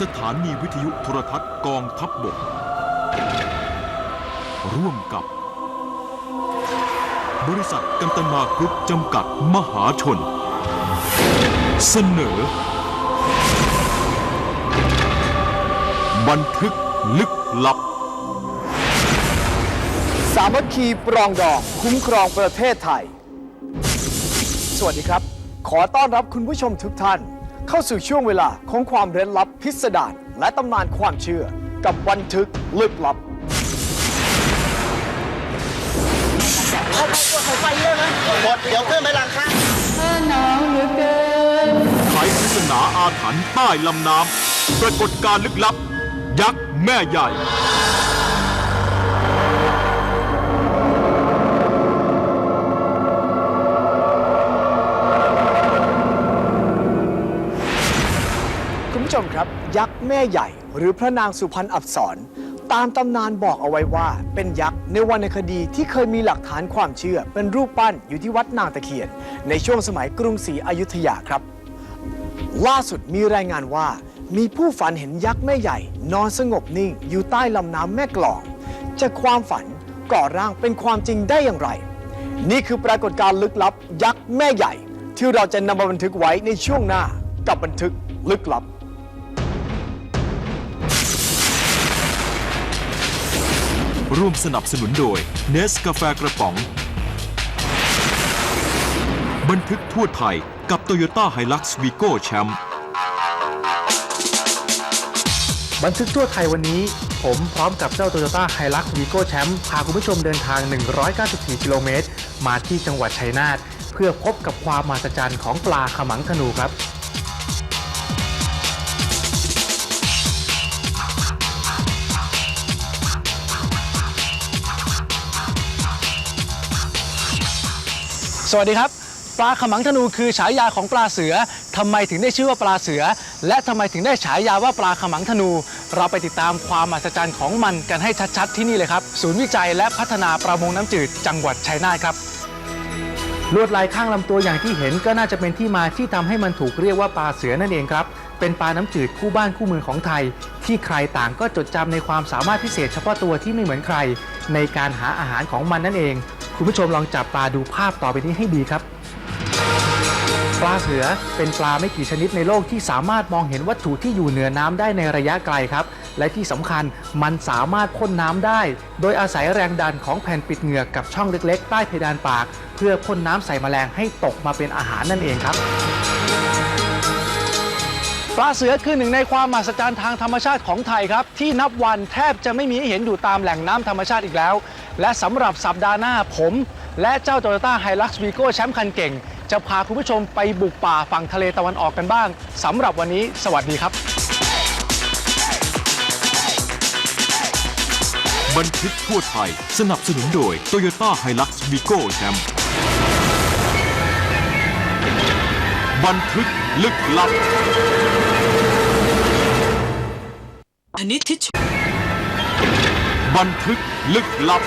สถานีวิทยุโทรทัศน์กองทัพบบก ร่วมกับ บริษัทกันตนากรุ๊ปจำกัดมหาชน เสนอ บันทึกลึกลับ สามัคคีปรองดองคุ้มครองประเทศไทย สวัสดีครับ ขอต้อนรับคุณผู้ชมทุกท่าน เข้าสู่ช่วงเวลาของความเร้นลับพิสดารและตำนานความเชื่อ กับบันทึกลึกลับหมดเดี๋ยวขึ้นไปหลังคาไขปริศนาอาถรรพ์ใต้ลำน้ำปรากฏการณ์ลึกลับ ยักษ์แม่ใหญ่ ยักษ์แม่ใหญ่ หรือพระนางสุพรรณอับสรตามตำนานบอกเอาไว้ว่า เป็นยักษ์ในวรรณคดีที่เคยมีหลักฐานความเชื่อ เป็นรูปปั้นอยู่ที่วัดนางตะเคียน ในช่วงสมัยกรุงศรีอยุธยาครับ ล่าสุดมีรายงานว่า มีผู้ฝันเห็นยักษ์แม่ใหญ่ นอนสงบนิ่งอยู่ใต้ลำน้ำแม่กลอง จากความฝันก่อร่างเป็นความจริงได้อย่างไร นี่คือปรากฏการณ์ลึกลับยักษ์แม่ใหญ่ ที่เราจะนำมาบันทึกไว้ในช่วงหน้ากับบันทึกลึกลับ ร่วมสนับสนุนโดยเนสกาแฟกระป๋อง บันทึกทั่วไทยกับ Toyota Hilux Vigo แชมป์บันทึกทั่วไทยวันนี้ ผมพร้อมกับเจ้า Toyota Hilux Vigo Champ พาคุณผู้ชมเดินทาง 194 กิโลเมตร มาที่จังหวัดชัยนาท เพื่อพบกับความมหัศจรรย์ของปลาขมังธนูครับ สวัสดีครับ ปลาขมังธนูคือฉายาของปลาเสือทำไมถึงได้ชื่อว่าปลาเสือ และทำไมถึงได้ฉายาว่าปลาขมังธนู เราไปติดตามความมหัศจรรย์ของมันกันให้ชัดๆที่นี่เลยครับ ศูนย์วิจัยและพัฒนาประมงน้ำจืดจังหวัดชัยนาทครับลวดลายข้างลำตัวอย่างที่เห็นก็น่าจะเป็นที่มาที่ทำให้มันถูกเรียกว่าปลาเสือนั่นเองครับ เป็นปลาน้ำจืดคู่บ้านคู่เมืองของไทย ที่ใครต่างก็จดจำในความสามารถพิเศษเฉพาะตัวที่ไม่เหมือนใคร ในการหาอาหารของมันนั่นเอง คุณผู้ชมลองจับปลาดูภาพต่อไปนี้ให้ดีครับ ปลาเสือเป็นปลาไม่กี่ชนิดในโลกที่สามารถมองเห็นวัตถุที่อยู่เหนือน้ำได้ในระยะไกลครับ และที่สำคัญมันสามารถพ่นน้ำได้ โดยอาศัยแรงดันของแผ่นปิดเหงือกกับช่องเล็กๆ ใต้เพดานปาก เพื่อพ่นน้ำใส่แมลงให้ตกมาเป็นอาหารนั่นเองครับปลาเสือคือหนึ่งในความมหัศจรรย์ทางธรรมชาติของไทยครับ ที่นับวันแทบจะไม่มีให้เห็นอยู่ตามแหล่งน้ำธรรมชาติอีกแล้ว และสำหรับสัปดาห์หน้าผม และเจ้า Toyota Hilux Vigo แชมป์คันเก่ง จะพาคุณผู้ชมไปบุกป่าฝั่งทะเลตะวันออกกันบ้างสำหรับวันนี้ สวัสดีครับบันทึกทั่วไทย สนับสนุนโดย Toyota Hilux Vigo แชมป์บันทึกลึกลับอันนี้ทิช บันทึกลึกลับ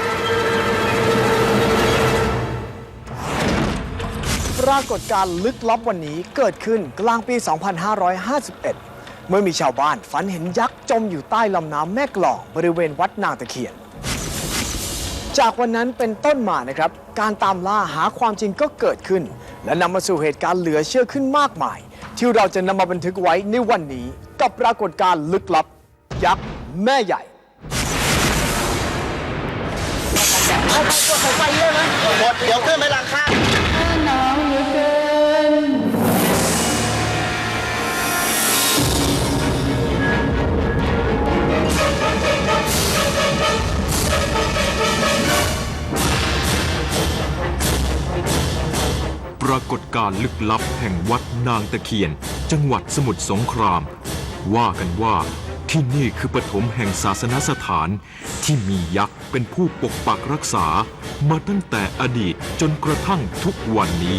ปรากฏการณ์ลึกลับวันนี้เกิดขึ้นกลางปี 2551 เมื่อมีชาวบ้านฝันเห็นยักษ์จมอยู่ใต้ลำน้ำแม่กลองบริเวณวัดนางตะเคียน จากวันนั้นเป็นต้นมานะครับ การตามล่าหาความจริงก็เกิดขึ้น และนำมาสู่เหตุการณ์เหลือเชื่อขึ้นมากมาย ที่เราจะนำมาบันทึกไว้ในวันนี้ กับปรากฏการณ์ลึกลับ ยักษ์แม่ใหญ่ หมดเดี๋ยวขึ้นไปหลังคาปรากฏการณ์ลึกลับแห่งวัดนางตะเคียน จังหวัดสมุทรสงคราม ว่ากันว่า ที่นี่คือปฐมแห่งศาสนสถานที่มียักษ์เป็นผู้ปกปักรักษามาตั้งแต่อดีตจนกระทั่งทุกวันนี้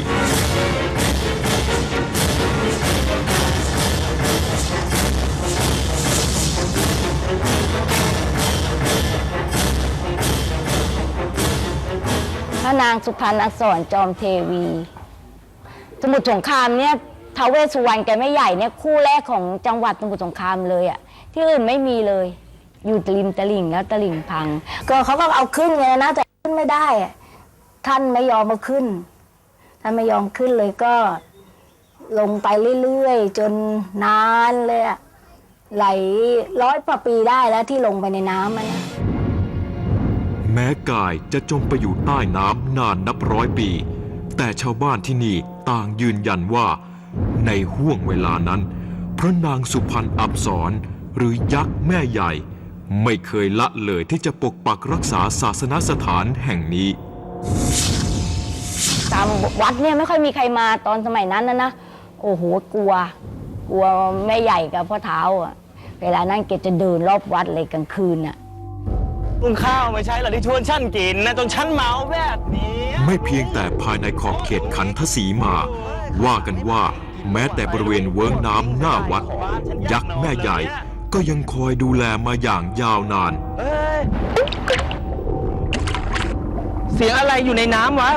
พระนางสุพรรณอักษรจอมเทวี สมุทรสงครามเนี่ย ท้าวเวสสุวรรณแกไม่ใหญ่เนี่ยคู่แรกของจังหวัดสมุทรสงครามเลยอะที่อื่นไม่มีเลย อยู่ริมตลิ่งแล้วตลิ่งพัง ก็เขาก็เอาขึ้นไงนะแต่ขึ้นไม่ได้อะท่านไม่ยอมมาขึ้น ท่านไม่ยอมขึ้นเลยก็ลงไปเรื่อยๆ จนนานเลยอะไหลร้อยกว่าปีได้แล้วที่ลงไปในน้ำมันนะแม้กายจะจมไปอยู่ใต้น้ำนานนับร้อยปี แต่ชาวบ้านที่นี่ต่างยืนยันว่า ในห่วงเวลานั้น พระนางสุพรรณอับสรหรือยักษ์แม่ใหญ่ ไม่เคยละเลยที่จะปกปักรักษาศาสนสถานแห่งนี้ ตามวัดเนี่ยไม่ค่อยมีใครมาตอนสมัยนั้นนะนะ โอ้โหกลัว กลัวแม่ใหญ่กับพ่อเท้าอะเวลานั้นแกจะเดินรอบวัดเลยกลางคืนอะคุณข้าวไม่ใช่เหรอที่ชวนฉันกินนะจนฉันเมาแบบนี้ ไม่เพียงแต่ภายในขอบเขตขันทศีมา ว่ากันว่า แม้แต่บริเวณเวิ้งน้ำหน้าวัด ยักษ์แม่ใหญ่ก็ยังคอยดูแลมาอย่างยาวนานเอ้ยเสียงอะไรอยู่ในน้ำวะ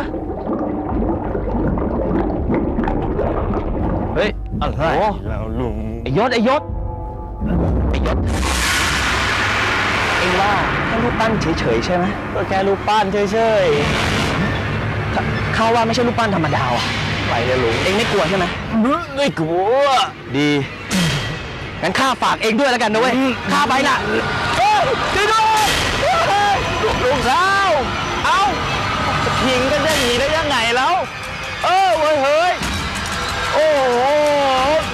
เฮ้ยอะไรแล้วลุงไอยศไอยศไอยศเองว่าแค่รูปปั้นเฉยๆใช่ไหมก็แค่รูปปั้นเฉยๆเขาเขาว่าไม่ใช่รูปปั้นธรรมดาอะ ไหวเลยลุงเองไม่กลัวใช่ไหมไม่กลัว ดีงั้นข้าฝากเองด้วยแล้วกันนะเว้ยข้าไปละเอ้ยช่วยด้วยเฮ้ยลุงข้าวเอ้าจะทิ้งกันอย่างนี้ได้ยังไงแล้ว เออเว้ยเฮ้ยโอ้โห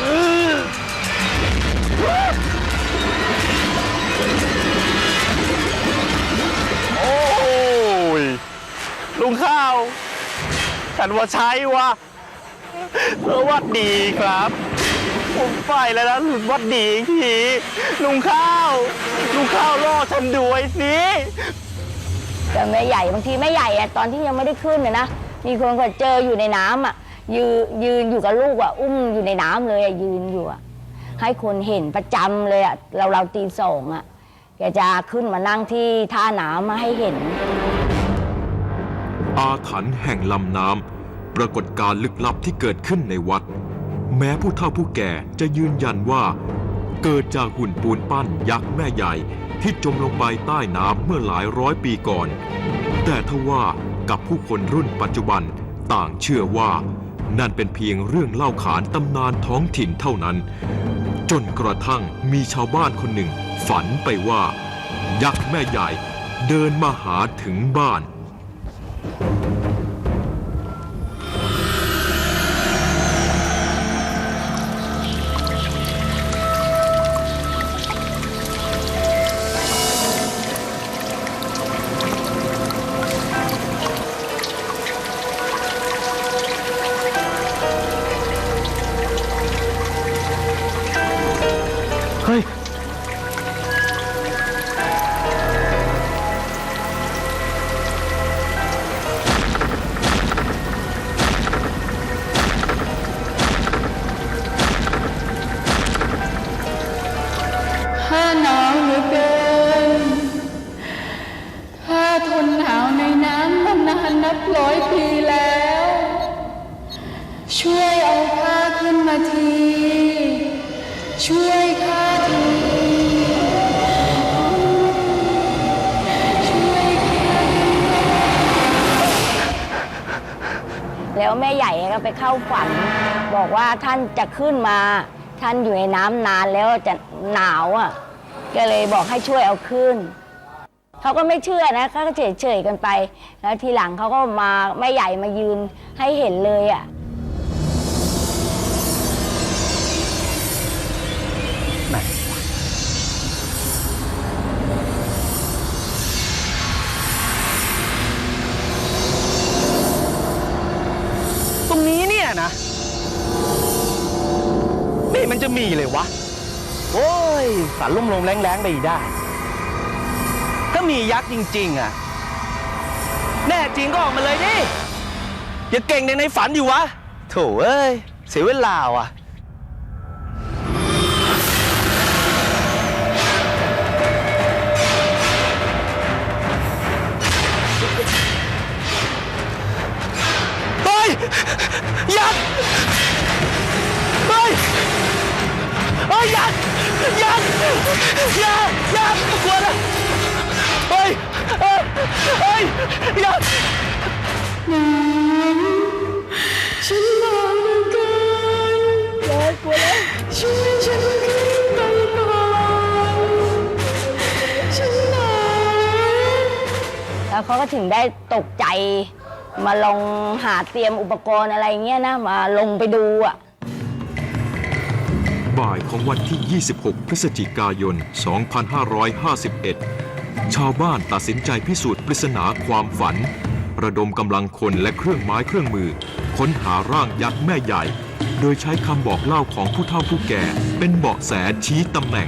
อื้อโอ้ยลุงข้าว ฉันว่าใช่วะ สวัสดีครับ ผมไปแล้วนะสวัสดีอีกทีลุงข้าวลุงข้าวรอฉันด้วยสิแต่แม่ใหญ่บางทีแม่ใหญ่อะตอนที่ยังไม่ได้ขึ้นเนี่ยนะมีคนก็เจออยู่ในน้ำอะยืนยืนอยู่กับลูกอะอุ้มอยู่ในน้ำเลยอะยืนอยู่อะให้คนเห็นประจำเลยอะเราเราตีสองอะแกจะขึ้นมานั่งที่ท่าน้ำมาให้เห็น อาถรรพ์แห่งลำน้ำ ปรากฏการณ์ลึกลับที่เกิดขึ้นในวัด แม้ผู้เฒ่าผู้แก่จะยืนยันว่า เกิดจากหุ่นปูนปั้นยักษ์แม่ใหญ่ที่จมลงไปใต้น้ำเมื่อหลายร้อยปีก่อน แต่ทว่ากับผู้คนรุ่นปัจจุบันต่างเชื่อว่า นั่นเป็นเพียงเรื่องเล่าขานตำนานท้องถิ่นเท่านั้น จนกระทั่งมีชาวบ้านคนหนึ่ง ฝันไปว่า ยักษ์แม่ใหญ่เดินมาหาถึงบ้าน เข้าฝัน บอกว่าท่านจะขึ้นมา ท่านอยู่ในน้ำนานแล้วจะหนาวอะก็เลยบอกให้ช่วยเอาขึ้นเขาก็ไม่เชื่อนะเขาก็เฉยเฉยๆกันไป แล้วทีหลังเขาก็มาแม่ใหญ่มายืนให้เห็นเลยอะาลุ่มลมแรงๆไปอีกได้ ถ้ามียักษ์จริง ๆ อะ แน่จริงก็ออกมาเลยดิ อย่าเก่งในในฝันอยู่วะ โถเอ้ย เสียเวลาว่ะเฮ้ยยักษ์ อย่าอย่าไม่กลัวนะเฮ้ยเฮ้ยเฮ้ยอย่าฉันมาเหลือเกินเลยกลัวแล้วช่วยฉันขึ้นไปก่อนฉันหนาวแล้วเขาก็ถึงได้ตกใจ มาลองหาเตรียมอุปกรณ์อะไรเงี้ยนะ มาลงไปดูอะ บ่ายของวันที่ 26 พฤศจิกายน 2551 ชาวบ้านตัดสินใจพิสูจน์ปริศนาความฝัน ระดมกำลังคนและเครื่องไม้เครื่องมือ ค้นหาร่างยักษ์แม่ใหญ่ โดยใช้คำบอกเล่าของผู้เฒ่าผู้แก่ เป็นเบาะแสชี้ตำแหน่ง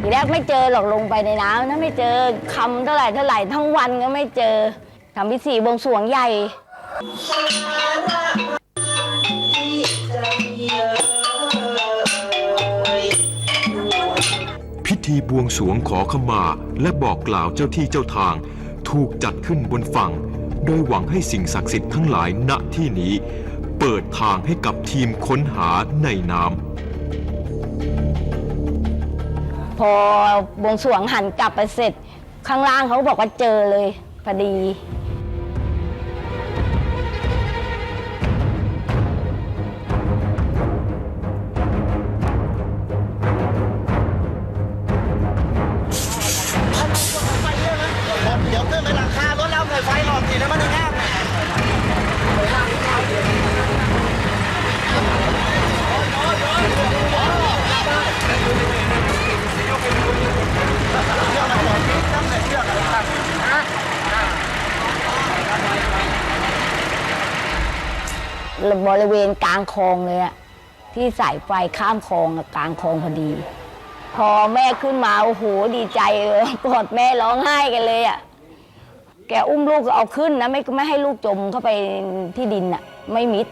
ทีแรกไม่เจอหรอกลงไปในน้ำนะไม่เจอคำเท่าไหร่เท่าไหร่ทั้งวันก็ไม่เจอทำพิธีบวงสรวงใหญ่ ธีบวงสวงขอขมาและบอกกล่าวเจ้าที่เจ้าทาง ถูกจัดขึ้นบนฝั่ง โดยหวังให้สิ่งศักดิ์สิทธิ์ทั้งหลายณที่นี้ เปิดทางให้กับทีมค้นหาในน้ำพอบวงสวงหันกลับไปเสร็จ ข้างล่างเขาบอกว่าเจอเลยพอดี นะมันแห้งบริเวณกลางคลองเลยอะที่สายไฟข้ามคลองอะกลางคลองพอดี พอแม่ขึ้นมา โอ้โห ดีใจเลยกอดแม่ร้องไห้กันเลยอะ แกอุ้มลูกเอาขึ้นนะไม่ไม่ให้ลูกจมเข้าไปที่ดินอะไม่มิด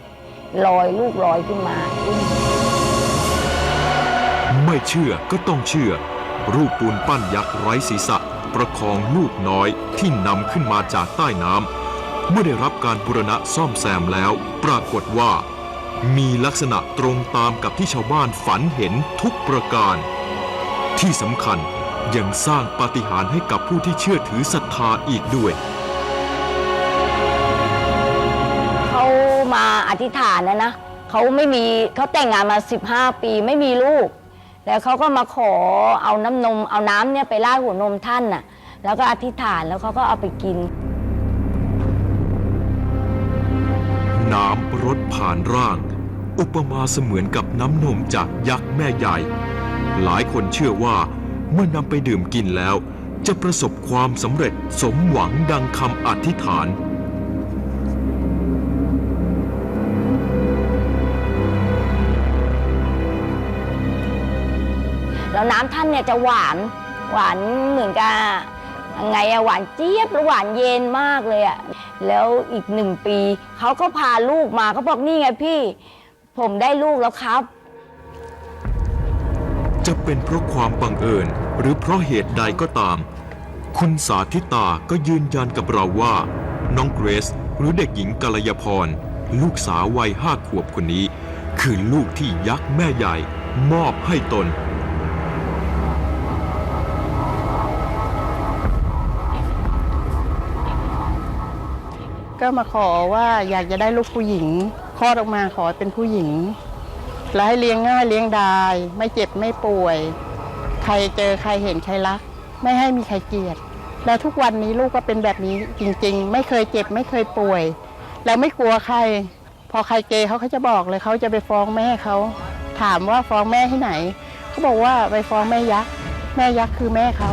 ลอยลูกลอยขึ้นมา ไม่เชื่อก็ต้องเชื่อ รูปปูนปั้นยักษ์ไร้ศีรษะ ประคองลูกน้อยที่นำขึ้นมาจากใต้น้ำเมื่อได้รับการบูรณะซ่อมแซมแล้ว ปรากฏว่า มีลักษณะตรงตามกับที่ชาวบ้านฝันเห็นทุกประการ ที่สำคัญ ยังสร้างปาฏิหาริย์ให้กับผู้ที่เชื่อถือศรัทธาอีกด้วย เขามาอธิษฐานนะนะเขาไม่มีเขาแต่งงานมา 15 ปีไม่มีลูก แล้วเขาก็มาขอเอาน้ำนมเอาน้ำเนี่ยไปราดหัวนมท่านน่ะ แล้วก็อธิษฐานแล้วเขาก็เอาไปกิน น้ำรดผ่านร่าง อุปมาเสมือนกับน้ำนมจากยักษ์แม่ใหญ่ หลายคนเชื่อว่า เมื่อนำไปดื่มกินแล้ว จะประสบความสำเร็จสมหวังดังคำอธิษฐานแล้วน้ำท่านเนี่ยจะหวาน หวานเหมือนกับยังไงอะหวานเจี๊ยบแล้วหวานเย็นมากเลยอะแล้วอีกหนึ่งปี เขาก็พาลูกมาเขาบอกนี่ไงพี่ ผมได้ลูกแล้วครับ จะเป็นเพราะความบังเอิญ หรือเพราะเหตุใดก็ตาม คุณสาธิตาก็ยืนยันกับเราว่า น้องเกรซหรือเด็กหญิงกัลยาพร ลูกสาววัยห้าขวบคนนี้ คือลูกที่ยักษ์แม่ใหญ่ มอบให้ตน ก็มาขอว่าอยากจะได้ลูกผู้หญิงคลอดออกมาขอเป็นผู้หญิง และให้เลี้ยงง่ายเลี้ยงได้ไม่เจ็บไม่ป่วย ใครเจอใครเห็นใครรัก ไม่ให้มีใครเกลียด แล้วทุกวันนี้ลูกก็เป็นแบบนี้จริง ๆ ไม่เคยเจ็บไม่เคยป่วย แล้วไม่กลัวใคร พอใครเกย์เขาเขาจะบอกเลยเขาจะไปฟ้องแม่เขาถามว่าฟ้องแม่ที่ไหน เขาบอกว่าไปฟ้องแม่ยักษ์แม่ยักษ์คือแม่เขา